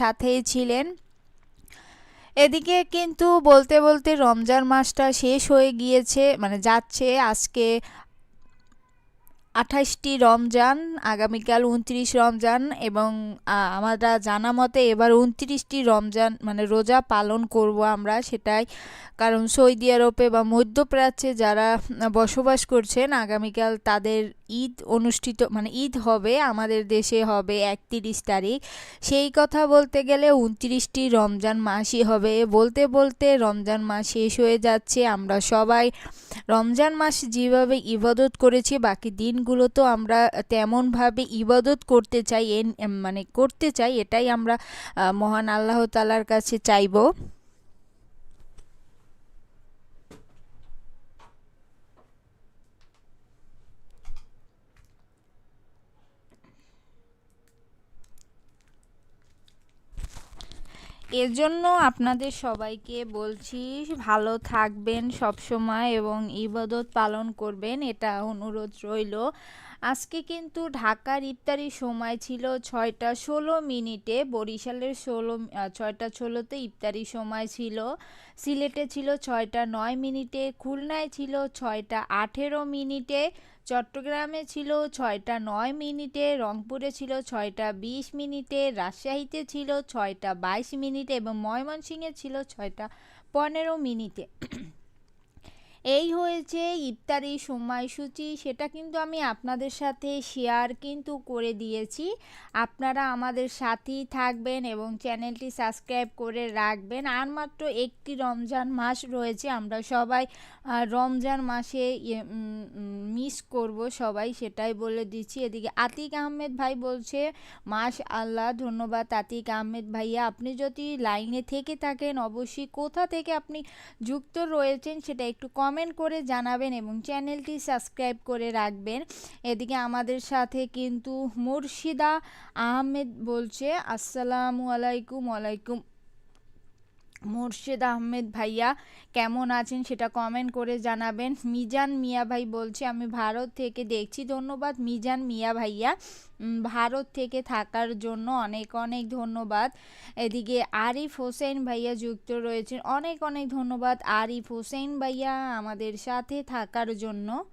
সাথেই ছিলেন। এদিকে কিন্তু বলতে বলতে রমজান মাসটা শেষ হয়ে গিয়েছে মানে যাচ্ছে আজকে আঠাশটি রমজান, আগামীকাল উনত্রিশ রমজান এবং আমরা জানা মতে এবার উনত্রিশটি রমজান মানে রোজা পালন করব আমরা সেটাই। কারণ সৌদি আরবে বা মধ্যপ্রাচ্যে যারা বসবাস করছেন, আগামীকাল তাদের ঈদ অনুষ্ঠিত মানে ঈদ হবে, আমাদের দেশে হবে একত্রিশ তারিখ। সেই কথা বলতে গেলে উনত্রিশটি রমজান মাসই হবে। বলতে বলতে রমজান মাস শেষ হয়ে যাচ্ছে। আমরা সবাই রমজান মাস যেভাবে ইবাদত করেছি, বাকি দিনগুলো তো আমরা তেমনভাবে ইবাদত করতে চাই মানে করতে চাই, এটাই আমরা মহান আল্লাহ তালার কাছে চাইব। এজন্য আপনাদের সবাইকে বলছি, ভালো থাকবেন সব সময় এবং ইবাদত পালন করবেন, এটা অনুরোধ রইল। আজকে কিন্তু ঢাকার ইফতারির সময় ছিল ছয়টা ষোলো মিনিটে, বরিশালের ষোলো ছয়টা ষোলোতে ইফতারির সময় ছিল। সিলেটে ছিল ছয়টা নয় মিনিটে, খুলনায় ছিল ছয়টা আঠেরো মিনিটে, চট্টগ্রামে ছিল ছয়টা নয় মিনিটে, রংপুরে ছিল ছয়টা বিশ মিনিটে, রাজশাহীতে ছিল ছয়টা বাইশ মিনিটে এবং ময়মনসিংহে ছিল ছয়টা পনেরো মিনিটে। এই হয়েছে ইফতারি সময়সূচি, সেটা কিন্তু আমি আপনাদের সাথে শেয়ার কিন্তু করে দিয়েছি। আপনারা আমাদের সাথেই থাকবেন এবং চ্যানেলটি সাবস্ক্রাইব করে রাখবেন। আর মাত্র একটি রমজান মাস রয়েছে, আমরা সবাই রমজান মাসে মিস করব সবাই, সেটাই বলে দিচ্ছি। এদিকে আতিক আহমেদ ভাই বলছে মাস আল্লাহ ধন্যবাদ আতিক আহমেদ ভাইয়া। আপনি যদি লাইনে থেকে থাকেন, অবশ্যই কোথা থেকে আপনি যুক্ত রয়েছেন, সেটা একটু কমেন্ট করে জানাবেন এবং চ্যানেলটি সাবস্ক্রাইব করে রাখবেন। এদিকে আমাদের সাথে কিন্তু মুর্শিদা আহমেদ বলছে, আসসালামু আলাইকুম, ওয়ালাইকুম মুর্শিদ আহমেদ ভাইয়া, কেমন আছেন সেটা কমেন্ট করে জানাবেন। মিজান মিয়া ভাই বলছে, আমি ভারত থেকে দেখছি, ধন্যবাদ মিজান মিয়া ভাইয়া। ভারত থেকে থাকার জন্য অনেক অনেক ধন্যবাদ। এদিকে আরিফ হোসেন ভাইয়া যুক্ত রয়েছেন। অনেক অনেক ধন্যবাদ আরিফ হোসেন ভাইয়া আমাদের সাথে থাকার জন্য।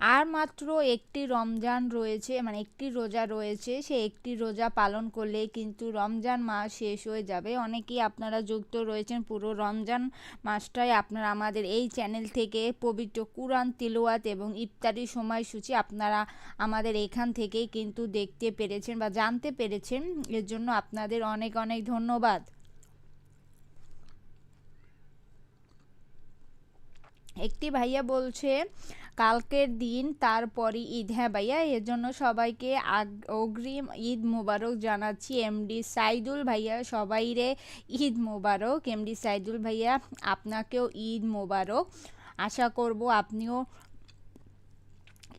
আর মাত্র একটি রমজান রয়েছে মানে একটি রোজা রয়েছে, সে একটি রোজা পালন করলে কিন্তু রমজান মাস শেষ হয়ে যাবে। অনেকেই আপনারা যুক্ত রয়েছেন, পুরো রমজান মাসটাই আপনারা আমাদের এই চ্যানেল থেকে পবিত্র কুরআন, তিলওয়াত এবং ইফতারি সময়সূচি আপনারা আমাদের এখান থেকেই কিন্তু দেখতে পেরেছেন বা জানতে পেরেছেন। এর জন্য আপনাদের অনেক অনেক ধন্যবাদ। একটি ভাইয়া বলছে, কালকের দিন তারপরই ঈদ। হ্যাঁ ভাইয়া এর জন্য সবাইকে অগ্রিম ঈদ মোবারক জানাচ্ছি এমডি সাইদুল ভাইয়া। সবাইরে ঈদ মোবারক। এমডি সাইদুল ভাইয়া, আপনাকেও ঈদ মোবারক। আশা করব আপনিও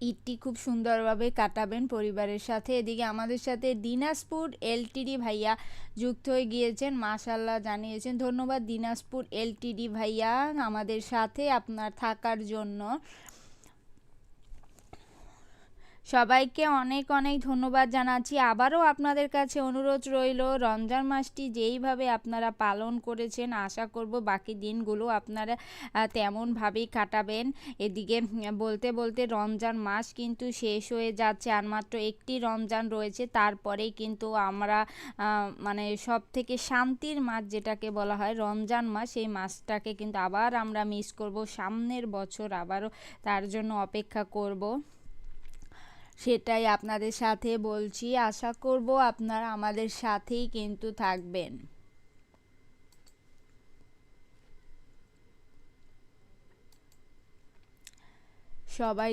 ঈদটি খুব সুন্দরভাবে কাটাবেন পরিবারের সাথে। এদিকে আমাদের সাথে দিনাজপুর এলটিডি ভাইয়া যুক্ত হয়ে গিয়েছেন মাশাল্লাহ জানিয়েছেন। ধন্যবাদ দিনাজপুর এলটিডি ভাইয়া আমাদের সাথে আপনার থাকার জন্য। সবাইকে অনেক অনেক ধন্যবাদ জানাচ্ছি। আবারও আপনাদের কাছে অনুরোধ রইল, রমজান মাসটি যেইভাবে আপনারা পালন করেছেন, আশা করব বাকি দিনগুলো আপনারা তেমনভাবেই কাটাবেন। এদিকে বলতে বলতে রমজান মাস কিন্তু শেষ হয়ে যাচ্ছে, আর মাত্র একটি রমজান রয়েছে। তারপরেই কিন্তু আমরা মানে সব থেকে শান্তির মাস যেটাকে বলা হয়, রমজান মাস সেই মাসটাকে কিন্তু আবার আমরা মিস করব। সামনের বছর আবারও তার জন্য অপেক্ষা করব। সেটাই আপনাদের সাথে বলছি। আশা করব আপনারা আমাদের সাথেই কিন্তু থাকবেন। সবাই